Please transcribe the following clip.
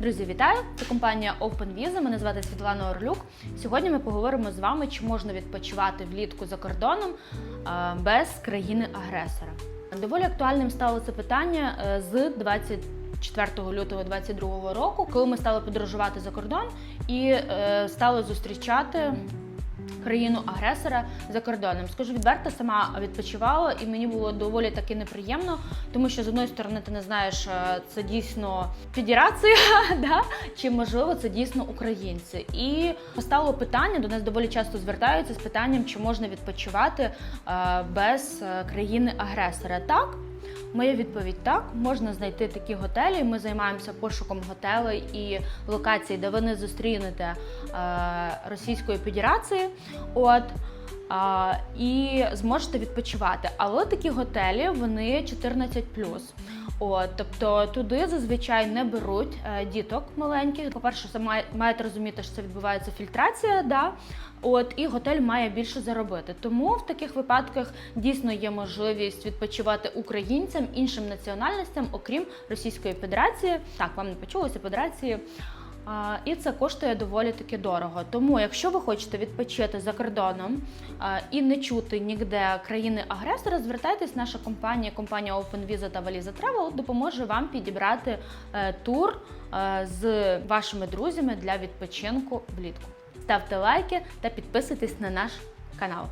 Друзі, вітаю! Це компанія OpenVisa. Мене звати Світлана Орлюк. Сьогодні ми поговоримо з вами, чи можна відпочивати влітку за кордоном е, без країни-агресора. Доволі актуальним стало це питання з з 24 лютого 2022 року, коли ми стали подорожувати за кордон і е, стали зустрічати країну-агресора за кордоном. Скажу відверто, сама відпочивала, і мені було доволі таки неприємно, тому що з одної сторони ти не знаєш, е, це дійсно федерація, да? чи можливо це дійсно українці. І постало питання, до нас доволі часто звертаються з питанням, чи можна відпочивати е, без е, країни-агресора. Так. Моя відповідь так, можна знайти такі готелі. Ми займаємося пошуком готелей і локацій, де ви не зустрінете е, Російської Федерації. От. І зможете відпочивати. Але такі готелі вони 14 От, тобто туди зазвичай не беруть е, діток маленьких. По-перше, це має, маєте розуміти, що це відбувається фільтрація, да? От, і готель має більше заробити. Тому в таких випадках дійсно є можливість відпочивати українцям, іншим національностям, окрім Російської Федерації. Так, вам не почулося Федерації. І це коштує доволі таки дорого. Тому, якщо ви хочете відпочити за кордоном і не чути ніде країни-агресора, звертайтесь, наша компанія, компанія Open Visa та Valiza Travel допоможе вам підібрати е, тур е, з вашими друзями для відпочинку влітку. Ставте лайки та підписуйтесь на наш канал.